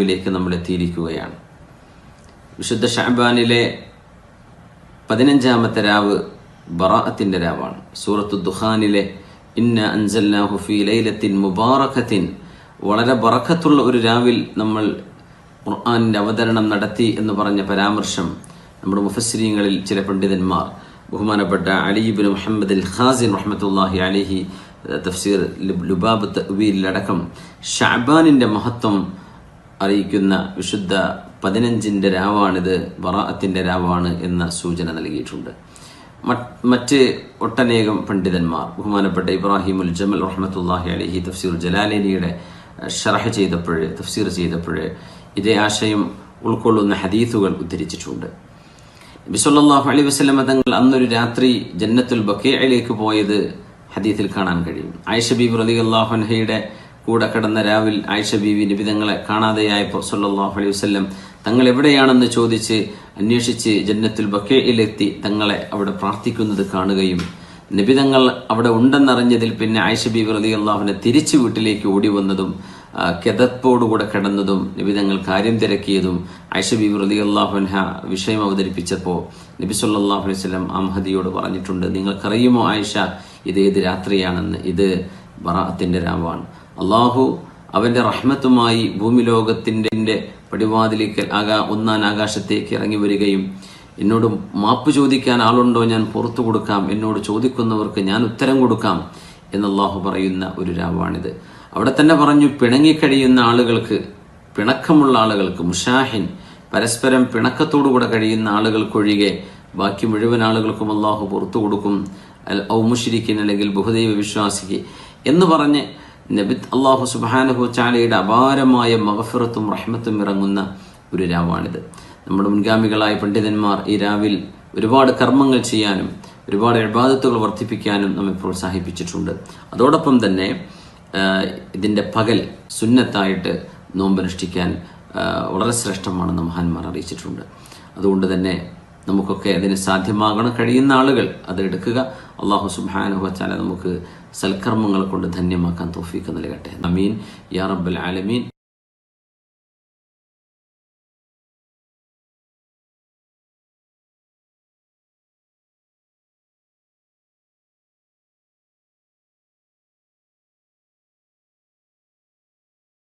രാവിലേക്ക് നമ്മൾ എത്തിയിരിക്കുകയാണ് വിശുദ്ധ ഷാബാനിലെ പതിനഞ്ചാമത്തെ രാവ് ബറാഅത്തിന്റെ രാവാണ്. സൂറത്തു ദുഹാനിലെ ഇന്ന അൻസൽനാഹു ഫീ ലൈലത്തിൻ മുബാറഖത്തിൻ. വളരെ ബറക്കത്തുള്ള ഒരു രാവിൽ നമ്മൾ ഖുർആാനിന്റെ അവതരണം നടത്തി എന്ന് പറഞ്ഞ പരാമർശം നമ്മുടെ മുഫസ്രീങ്ങളിൽ ചില പണ്ഡിതന്മാർ ബഹുമാനപ്പെട്ട അലിബിൻ മുഹമ്മദ് അൽ ഖാസിൻ റഹ്മത്തുല്ലാഹി അലിഹി തഫ്സീർ ലുബാബ് തവീലടക്കം ഷാബാനിന്റെ മഹത്വം അറിയിക്കുന്ന വിശുദ്ധ പതിനഞ്ചിന്റെ രാവാണിത് ബറാഅത്തിന്റെ രാവാണ് എന്ന സൂചന നൽകിയിട്ടുണ്ട്. മറ്റ് ഒട്ടനേകം പണ്ഡിതന്മാർ ബഹുമാനപ്പെട്ട ഇബ്രാഹിമുൽ ജമൽ റഹ്മത്തുല്ലാഹി അലഹി തഫ്സീർ ജലാലിനിയുടെ ഷറഹ് ചെയ്തപ്പോഴ് തഫ്സീർ ചെയ്തപ്പോഴ് ഇതേ ആശയം ഉൾക്കൊള്ളുന്ന ഹദീസുകൾ ഉദ്ധരിച്ചിട്ടുണ്ട്. ബിസ്വല്ലാഹു അലൈ വസ്ലമ തങ്ങൾ അന്നൊരു രാത്രി ജന്നത്തുൽ ബക്കയിലേക്ക് പോയത് ഹദീസിൽ കാണാൻ കഴിയും. ആയിഷ ബീബ് റലി അള്ളാഹുൻഹയുടെ കൂടെ കിടന്ന രാവിൽ ആയിഷ ബീവി നിബിതങ്ങളെ കാണാതെയായപ്പോൾ സല്ലാഹു അലൈഹി വസ്ലം തങ്ങൾ എവിടെയാണെന്ന് ചോദിച്ച് അന്വേഷിച്ച് ജന്നത്തുൽ ബക്കയിലെത്തി തങ്ങളെ അവിടെ പ്രാർത്ഥിക്കുന്നത് കാണുകയും നിബിതങ്ങൾ അവിടെ ഉണ്ടെന്നറിഞ്ഞതിൽ പിന്നെ ആയിഷ ബീബി റലി അള്ളാഹുനെ തിരിച്ചു വീട്ടിലേക്ക് ഓടി വന്നതും കിതപ്പോടുകൂടെ കിടന്നതും നിബിതങ്ങൾ കാര്യം തിരക്കിയതും ആയിഷ ബീബി റലി അള്ളാഹുൻഹ വിഷയം അവതരിപ്പിച്ചപ്പോൾ നബി സല്ലാഹു അലൈഹി സ്വലം അഹമ്മദിയോട് പറഞ്ഞിട്ടുണ്ട് നിങ്ങൾക്കറിയുമോ ആയിഷ ഇത് ഏത് രാത്രിയാണെന്ന്? ഇത് ബറാത്തിന്റെ രാവാണ്. അള്ളാഹു അവന്റെ റഹ്മത്തുമായി ഭൂമി ലോകത്തിന്റെ പടിവാതിലിക്കൽ ആകാ ഒന്നാൻ ആകാശത്തേക്ക് ഇറങ്ങി വരികയും എന്നോട് മാപ്പ് ചോദിക്കാൻ ആളുണ്ടോ ഞാൻ പുറത്തു കൊടുക്കാം എന്നോട് ചോദിക്കുന്നവർക്ക് ഞാൻ ഉത്തരം കൊടുക്കാം എന്ന് അള്ളാഹു പറയുന്ന ഒരു രാവാണിത്. അവിടെ തന്നെ പറഞ്ഞു പിണങ്ങിക്കഴിയുന്ന ആളുകൾക്ക് പിണക്കമുള്ള ആളുകൾക്ക് മുഷാഹിൻ പരസ്പരം പിണക്കത്തോടുകൂടെ കഴിയുന്ന ആളുകൾക്കൊഴികെ ബാക്കി മുഴുവൻ ആളുകൾക്കും അള്ളാഹു പുറത്തു കൊടുക്കും. അൽ ഔമുഷിരിക്കിൻ അല്ലെങ്കിൽ ബഹുദൈവ വിശ്വാസിക്ക് എന്ന് പറഞ്ഞ് നബി അള്ളാഹു സുബാനഹു ചാലയുടെ അപാരമായ മഹഫിറത്തും റഹ്മത്തും ഇറങ്ങുന്ന ഒരു രാവാണിത്. നമ്മുടെ മുൻഗാമികളായ പണ്ഡിതന്മാർ ഈ രാവിൽ ഒരുപാട് കർമ്മങ്ങൾ ചെയ്യാനും ഒരുപാട് ഇബാദത്തുകൾ വർദ്ധിപ്പിക്കാനും നമ്മെ പ്രോത്സാഹിപ്പിച്ചിട്ടുണ്ട്. അതോടൊപ്പം തന്നെ ഇതിന്റെ പകൽ സുന്നത്തായിട്ട് നോമ്പനുഷ്ഠിക്കാൻ വളരെ ശ്രേഷ്ഠമാണെന്ന് മഹാന്മാർ അറിയിച്ചിട്ടുണ്ട്. അതുകൊണ്ട് തന്നെ നമുക്കൊക്കെ അതിന് സാധ്യമാകണം കഴിയുന്ന ആളുകൾ അത് എടുക്കുക. അള്ളാഹു സുബാനുഹു വച്ചാല നമുക്ക് സൽക്കർമ്മങ്ങൾ കൊണ്ട് ധന്യമാക്കാൻ തോഫീക്ക് നൽകട്ടെ. അമീൻ യാ റബ്ബൽ ആലമീൻ.